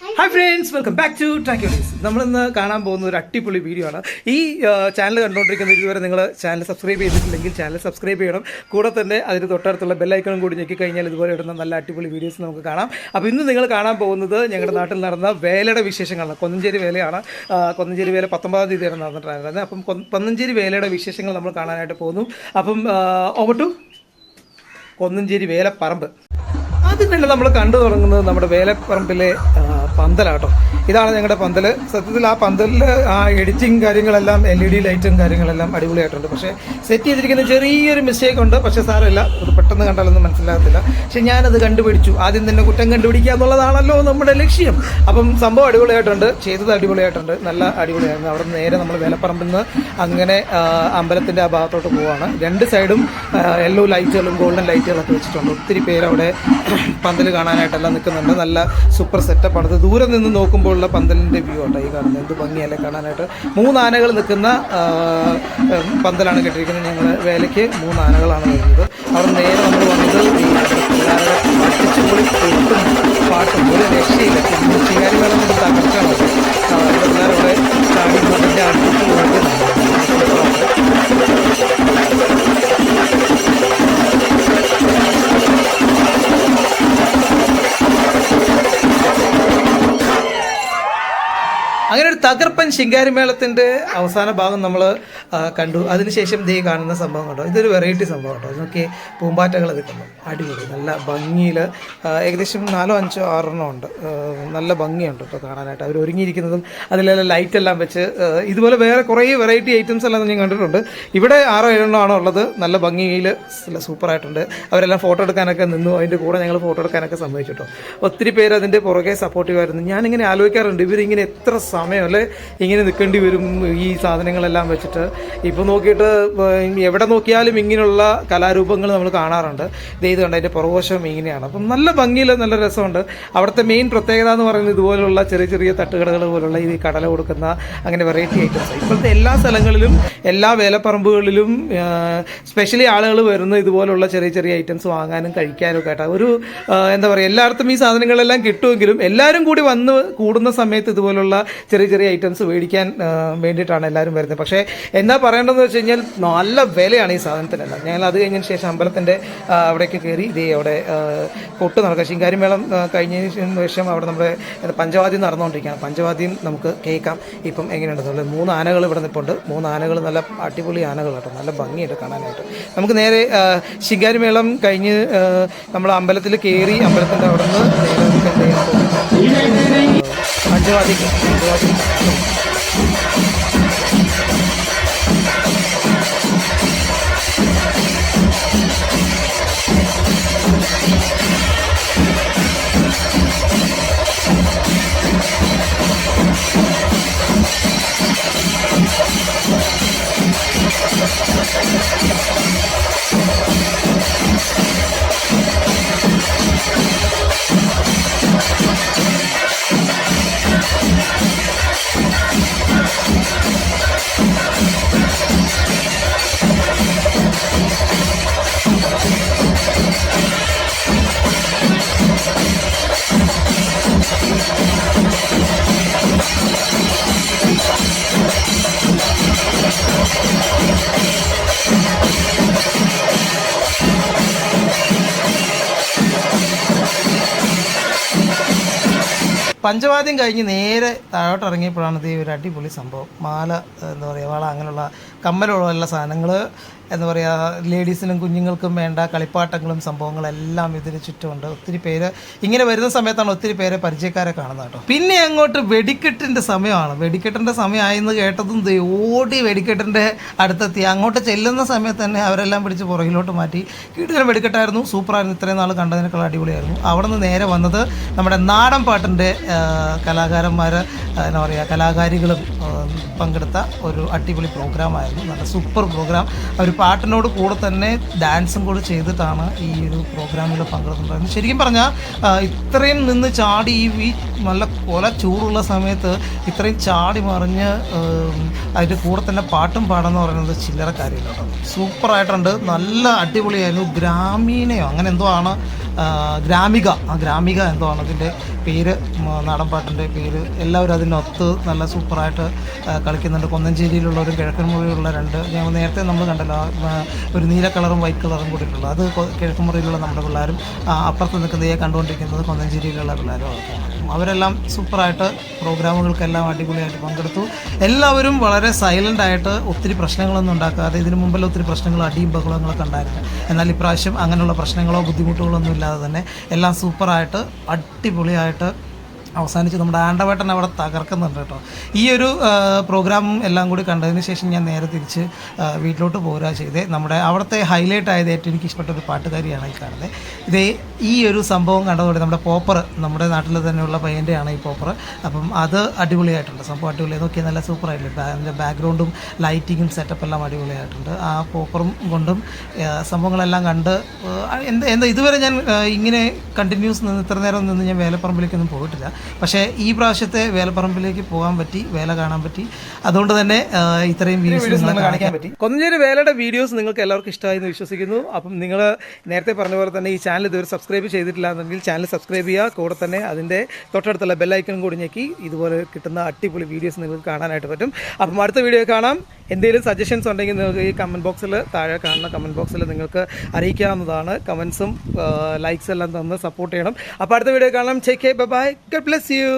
Hi friends welcome back to ട്രാക്യൂഡീസ് നമ്മളിന്ന് കാണാൻ പോകുന്ന ഒരു അടിപൊളി വീഡിയോ ആണ്. ഈ ചാനൽ കണ്ടുകൊണ്ടിരിക്കുന്ന ഇതുവരെ നിങ്ങൾ ചാനൽ സബ്സ്ക്രൈബ് ചെയ്തിട്ടില്ലെങ്കിൽ ചാനൽ സബ്സ്ക്രൈബ് ചെയ്യണം. കൂടെ തന്നെ അതിന് തൊട്ടടുത്തുള്ള ബെല്ലൈക്കണും കൂടി ഞെക്കി കഴിഞ്ഞാൽ ഇതുപോലെ ഇടുന്ന നല്ല അടിപൊളി വീഡിയോസ് നമുക്ക് കാണാം. അപ്പോൾ ഇന്ന് നിങ്ങൾ കാണാൻ പോകുന്നത് ഞങ്ങളുടെ നാട്ടിൽ നടന്ന വേലയുടെ വിശേഷങ്ങളാണ്. കൊന്നഞ്ചേരി വേലയാണ്. കൊന്നഞ്ചേരി വേല പത്തൊമ്പതാം തീയതിയാണ് നടന്നിട്ടുണ്ടായിരുന്നത്. അപ്പം കൊന്നഞ്ചേരി വേലയുടെ വിശേഷങ്ങൾ നമ്മൾ കാണാനായിട്ട് പോകുന്നു. അപ്പം ഓവർ ടു കൊന്നഞ്ചേരി വേലപ്പറമ്പ്. ആദ്യം തന്നെ നമ്മൾ കണ്ടു തുടങ്ങുന്നത് നമ്മുടെ വേലപ്പറമ്പിലെ പന്തലാട്ടോ ഇതാണ് ഞങ്ങളുടെ പന്തൽ സത്യത്തിൽ ആ പന്തലിൽ ആ എഡിറ്റിംഗ് കാര്യങ്ങളെല്ലാം എൽ ഇ ഡി ലൈറ്റും കാര്യങ്ങളെല്ലാം അടിപൊളിയായിട്ടുണ്ട്. പക്ഷേ സെറ്റ് ചെയ്തിരിക്കുന്ന ചെറിയൊരു മിസ്റ്റേക്ക് ഉണ്ട്. പക്ഷേ സാരമില്ല. അത് പെട്ടെന്ന് കണ്ടാലൊന്നും മനസ്സിലാകത്തില്ല. പക്ഷെ ഞാനത് കണ്ടുപിടിച്ചു. ആദ്യം തന്നെ കുറ്റം കണ്ടുപിടിക്കുക എന്നുള്ളതാണല്ലോ നമ്മുടെ ലക്ഷ്യം. അപ്പം സംഭവം അടിപൊളിയായിട്ടുണ്ട്. ചെയ്തത് അടിപൊളിയായിട്ടുണ്ട്. നല്ല അടിപൊളിയായിരുന്നു. അവിടെ നേരെ നമ്മൾ വേലപ്പറമ്പിൽ നിന്ന് അങ്ങനെ അമ്പലത്തിന്റെ ആ ഭാഗത്തോട്ട് പോവുകയാണ് രണ്ട് സൈഡും യെല്ലോ ലൈറ്റുകളും ഗോൾഡൻ ലൈറ്റുകളൊക്കെ വെച്ചിട്ടുണ്ട്. ഒത്തിരി പേര് അവിടെ പന്തൽ കാണാനായിട്ടെല്ലാം നിൽക്കുന്നുണ്ട്. നല്ല സൂപ്പർ സെറ്റപ്പാണ് ഇത് ദൂരെ നിന്ന് നോക്കുമ്പോഴുള്ള പന്തലിന്റെ വ്യൂ ആട്ടോ. ഈ കാണുന്നത് എന്ത് ഭംഗിയല്ലേ കാണാനായിട്ട്. മൂന്ന് ആനകൾ നിൽക്കുന്ന പന്തലാണ് കെട്ടിയിരിക്കുന്നത് ഞങ്ങൾ വേലയ്ക്ക് മൂന്ന് ആനകളാണ് വരുന്നത്. അവിടെ നേരെ നമ്മൾ വന്നത് ഈ പൊളി പാട്ടും ഒരു തകർപ്പൻ ശിങ്കാരിമേളത്തിന്റെ അവസാന ഭാഗം നമ്മൾ കണ്ടു. അതിനുശേഷം ദേ കാണുന്ന സംഭവം കണ്ടോ. ഇതൊരു വെറൈറ്റി സംഭവം കേട്ടോ ഇതൊക്കെ പൂമ്പാറ്റകൾ നിൽക്കുന്നു. അടിപൊളി. നല്ല ഭംഗിയിൽ ഏകദേശം നാലോ അഞ്ചോ ആറെണ്ണം ഉണ്ട്. നല്ല ഭംഗിയുണ്ട് കേട്ടോ കാണാനായിട്ട്. അവർ ഒരുങ്ങിയിരിക്കുന്നതും അതിലെല്ലാം ലൈറ്റ് എല്ലാം വെച്ച് ഇതുപോലെ വേറെ കുറേ വെറൈറ്റി ഐറ്റംസ് എല്ലാം ഞാൻ കണ്ടിട്ടുണ്ട്. ഇവിടെ ആറോ ഏഴെണ്ണോ ആണോ ഉള്ളത്. നല്ല ഭംഗിയിൽ സൂപ്പറായിട്ടുണ്ട് അവരെല്ലാം ഫോട്ടോ എടുക്കാനൊക്കെ നിന്നു. അതിന്റെ കൂടെ ഞങ്ങൾ ഫോട്ടോ എടുക്കാനൊക്കെ സമ്മതിച്ചു കേട്ടോ. ഒത്തിരി പേര് അതിന്റെ പുറകെ സപ്പോർട്ടീവായിരുന്നു ഞാനിങ്ങനെ ആലോചിക്കാറുണ്ട് ഇവരിങ്ങനെ എത്ര സമയം അല്ലേ? ഇങ്ങനെ നിൽക്കേണ്ടി വരും ഈ സാധനങ്ങളെല്ലാം വെച്ചിട്ട്. ഇപ്പോൾ നോക്കിയിട്ട് എവിടെ നോക്കിയാലും ഇങ്ങനെയുള്ള കലാരൂപങ്ങൾ നമ്മൾ കാണാറുണ്ട്. ഇത് കണ്ട അതിന്റെ പുറകോശം ഇങ്ങനെയാണ്. അപ്പം നല്ല ഭംഗിയിൽ നല്ല രസമുണ്ട്. അവിടുത്തെ മെയിൻ പ്രത്യേകത എന്ന് പറയുന്നത് ഇതുപോലുള്ള ചെറിയ ചെറിയ തട്ടുകടകൾ പോലുള്ള ഈ കടല കൊടുക്കുന്ന അങ്ങനെ വെറൈറ്റി ഐറ്റംസ് ഇപ്പോഴത്തെ എല്ലാ സ്ഥലങ്ങളിലും എല്ലാ വേലപ്പറമ്പുകളിലും സ്പെഷ്യലി ആളുകൾ വരുന്ന ഇതുപോലുള്ള ചെറിയ ചെറിയ ഐറ്റംസ് വാങ്ങാനും കഴിക്കാനും ഒക്കെ ആയിട്ട്. ഒരു എന്താ പറയുക എല്ലായിടത്തും ഈ സാധനങ്ങളെല്ലാം കിട്ടുമെങ്കിലും എല്ലാവരും കൂടി വന്ന് കൂടുന്ന സമയത്ത് ഇതുപോലുള്ള ചെറിയ ചെറിയ ഐറ്റംസ് മേടിക്കാൻ വേണ്ടിയിട്ടാണ് എല്ലാവരും വരുന്നത്. പക്ഷേ എന്നാ പറയേണ്ടതെന്ന് വെച്ച് കഴിഞ്ഞാൽ നല്ല വിലയാണ് ഈ സാധനത്തിനെല്ലാം. ഞങ്ങൾ അത് കഴിഞ്ഞതിന് ശേഷം അമ്പലത്തിന്റെ അവിടേക്ക് കയറി ഇതേ അവിടെ കൊട്ട് നടക്കുക. ശിങ്കാരിമേളം കഴിഞ്ഞതിന് ശേഷം അവിടെ നമ്മുടെ പഞ്ചവാദ്യം നടന്നുകൊണ്ടിരിക്കുകയാണ്. പഞ്ചവാദ്യം നമുക്ക് കേൾക്കാം. ഇപ്പം എങ്ങനെയുണ്ടെന്നുള്ളത് മൂന്ന് ആനകൾ ഇവിടെ നിൽപ്പുണ്ട് മൂന്ന് ആനകൾ നല്ല അടിപൊളി കേട്ടോ. നല്ല ഭംഗിയുണ്ട് കാണാനായിട്ട്. നമുക്ക് നേരെ ശിങ്കാരിമേളം കഴിഞ്ഞ് നമ്മൾ അമ്പലത്തിൽ കയറി അമ്പലത്തിന്റെ അവിടെ നിന്ന് നേരെ 안정화되기, 안정화되기. പഞ്ചവാദ്യം കഴിഞ്ഞ് നേരെ താഴോട്ട് ഇറങ്ങിയപ്പോഴാണ് ഇത് ഒരു അടിപൊളി സംഭവം. മാല എന്താ പറയുക വള അങ്ങനെയുള്ള കമ്മലുള്ള സാധനങ്ങൾ എന്താ പറയുക ലേഡീസിനും കുഞ്ഞുങ്ങൾക്കും വേണ്ട കളിപ്പാട്ടങ്ങളും സംഭവങ്ങളെല്ലാം ഇതിന് ചുറ്റുമുണ്ട്. ഒത്തിരി പേര് ഇങ്ങനെ വരുന്ന സമയത്താണ് ഒത്തിരി പേരെ പരിചയക്കാരെ കാണുന്നത് കേട്ടോ. പിന്നെ അങ്ങോട്ട് വെടിക്കെട്ടിന്റെ സമയമാണ്. വെടിക്കെട്ടിന്റെ സമയമായെന്ന് കേട്ടതും ഓടി വെടിക്കെട്ടിന്റെ അടുത്തെത്തി. അങ്ങോട്ട് ചെല്ലുന്ന സമയത്ത് തന്നെ അവരെല്ലാം പിടിച്ച് പുറകിലോട്ട് മാറ്റി. കീട്ടുകാരൻ വെടിക്കെട്ടായിരുന്നു. സൂപ്പറായിരുന്നു. ഇത്രയും നാൾ കണ്ടതിനേക്കാൾ അടിപൊളിയായിരുന്നു. അവിടെ നിന്ന് നേരെ വന്നത് നമ്മുടെ നാടൻ പാട്ടിന്റെ കലാകാരന്മാർ എന്താ പറയുക കലാകാരികളും പങ്കെടുത്ത ഒരു അടിപൊളി പ്രോഗ്രാമായിരുന്നു. നല്ല സൂപ്പർ പ്രോഗ്രാം. അവർ പാട്ടിനോട് കൂടെ തന്നെ ഡാൻസും കൂടെ ചെയ്തിട്ടാണ് ഈ ഒരു പ്രോഗ്രാമിൽ പങ്കെടുത്തിട്ടുണ്ടായിരുന്നത്. ശരിക്കും പറഞ്ഞാൽ ഇത്രയും നിന്ന് ചാടി ഈ നല്ല കൊല ചൂടുള്ള സമയത്ത് ഇത്രയും ചാടി മറിഞ്ഞ് അതിന്റെ കൂടെ തന്നെ പാട്ടും പാടെന്ന് പറയുന്നത് ചില്ലറ കാര്യമില്ല സൂപ്പറായിട്ടുണ്ട് നല്ല അടിപൊളിയായിരുന്നു. ഗ്രാമീണയോ അങ്ങനെ എന്തോ ആണ് ഗ്രാമിക ആ ഗ്രാമിക എന്തോ ആണ് അതിന്റെ പേര് നാടൻ പാട്ടിന്റെ പേര്. എല്ലാവരും അതിനൊത്ത് നല്ല സൂപ്പറായിട്ട് കളിക്കുന്നുണ്ട്. കൊന്നഞ്ചേരിയിലുള്ള ഒരു കിഴക്കൻ മുറിയിലുള്ള രണ്ട് ഞങ്ങൾ നേരത്തെ നമ്മൾ കണ്ടല്ലോ ഒരു നീല കളറും വൈറ്റ് കളറും കൂടിയിട്ടുള്ളത് അത് കിഴക്കൻ മുറിയിലുള്ള നമ്മുടെ പിള്ളേരും അപ്പുറത്ത് നിൽക്കുന്നതേ കണ്ടുകൊണ്ടിരിക്കുന്നത് കൊന്നഞ്ചേരിയിലുള്ള പിള്ളേരും ഒക്കെയാണ് അവരെല്ലാം സൂപ്പറായിട്ട് പ്രോഗ്രാമുകൾക്കെല്ലാം അടിപൊളിയായിട്ട് പങ്കെടുത്തു. എല്ലാവരും വളരെ സൈലന്റ് ആയിട്ട് ഒത്തിരി പ്രശ്നങ്ങളൊന്നും ഉണ്ടാക്കാതെ ഇതിനു മുമ്പിൽ ഒത്തിരി പ്രശ്നങ്ങൾ അടിയും ബഹളങ്ങളൊക്കെ ഉണ്ടായിരുന്നു. എന്നാൽ ഇപ്രാവശ്യം അങ്ങനെയുള്ള പ്രശ്നങ്ങളോ ബുദ്ധിമുട്ടുകളോ ഒന്നും ഇല്ലാതെ തന്നെ എല്ലാം സൂപ്പറായിട്ട് അടിപൊളിയായിട്ട് അവസാനിച്ച് നമ്മുടെ ആണ്ടവേട്ടൻ അവിടെ തകർക്കുന്നുണ്ട് കേട്ടോ. ഈ ഒരു പ്രോഗ്രാം എല്ലാം കൂടി കണ്ടതിന് ശേഷം ഞാൻ നേരെ തിരിച്ച് വീട്ടിലോട്ട് പോരുക ചെയ്തേ. നമ്മുടെ അവിടുത്തെ ഹൈലൈറ്റ് ആയത് ഏറ്റവും എനിക്ക് ഇഷ്ടപ്പെട്ട ഒരു പാട്ടുകാരിയാണ് ഈ കാണുന്നത് ഇതേ ഈ ഒരു സംഭവം കണ്ടതോടെ നമ്മുടെ പോപ്പർ നമ്മുടെ നാട്ടിൽ തന്നെയുള്ള പയ്യന്റെയാണ് ഈ പോപ്പർ. അപ്പം അത് അടിപൊളിയായിട്ടുണ്ട്. സംഭവം അടിപൊളി നോക്കിയാൽ നല്ല സൂപ്പറായിട്ടുണ്ട്. അതിന്റെ ബാക്ക്ഗ്രൗണ്ടും ലൈറ്റിങ്ങും സെറ്റപ്പ് എല്ലാം അടിപൊളിയായിട്ടുണ്ട്. ആ പോപ്പറും കൊണ്ടും സംഭവങ്ങളെല്ലാം കണ്ട് എന്താ എന്താ ഇതുവരെ ഞാൻ ഇങ്ങനെ കണ്ടിന്യൂസ് നിന്ന് ഇത്ര നേരം നിന്ന് ഞാൻ വേലപ്പറമ്പിലേക്കൊന്നും പോയിട്ടില്ല. പക്ഷേ ഈ പ്രാവശ്യത്തെ വേലപ്പറമ്പിലേക്ക് പോകാൻ പറ്റി വേല കാണാൻ പറ്റി. അതുകൊണ്ട് തന്നെ ഇത്രയും വീഡിയോസ് കാണിക്കാൻ പറ്റി. കൊന്നഞ്ചേരി വേലയുടെ വീഡിയോസ് നിങ്ങൾക്ക് എല്ലാവർക്കും ഇഷ്ടമായി എന്ന് വിശ്വസിക്കുന്നു. അപ്പം നിങ്ങൾ നേരത്തെ പറഞ്ഞ പോലെ തന്നെ ഈ ചാനൽ ഇതുവരെ സബ്സ്ക്രൈബ് ചെയ്തിട്ടില്ല എന്നെങ്കിൽ ചാനൽ സബ്സ്ക്രൈബ് ചെയ്യുക. കൂടെ തന്നെ അതിന്റെ തൊട്ടടുത്തുള്ള ബെല്ലൈക്കൺ കൂടി ഞെക്കി. ഇതുപോലെ കിട്ടുന്ന അടിപൊളി വീഡിയോസ് നിങ്ങൾക്ക് കാണാനായിട്ട് പറ്റും. അപ്പം അടുത്ത വീഡിയോ കാണാം. എന്തെങ്കിലും സജഷൻസ് ഉണ്ടെങ്കിൽ നിങ്ങൾക്ക് ഈ കമന്റ് ബോക്സിൽ താഴെ കാണുന്ന കമന്റ് ബോക്സിൽ നിങ്ങൾക്ക് അറിയിക്കാവുന്നതാണ്. കമൻസും ലൈക്സ് എല്ലാം തന്ന് സപ്പോർട്ട് ചെയ്യണം. അപ്പോൾ അടുത്ത വീഡിയോ കാണാം. Check bye bye God bless you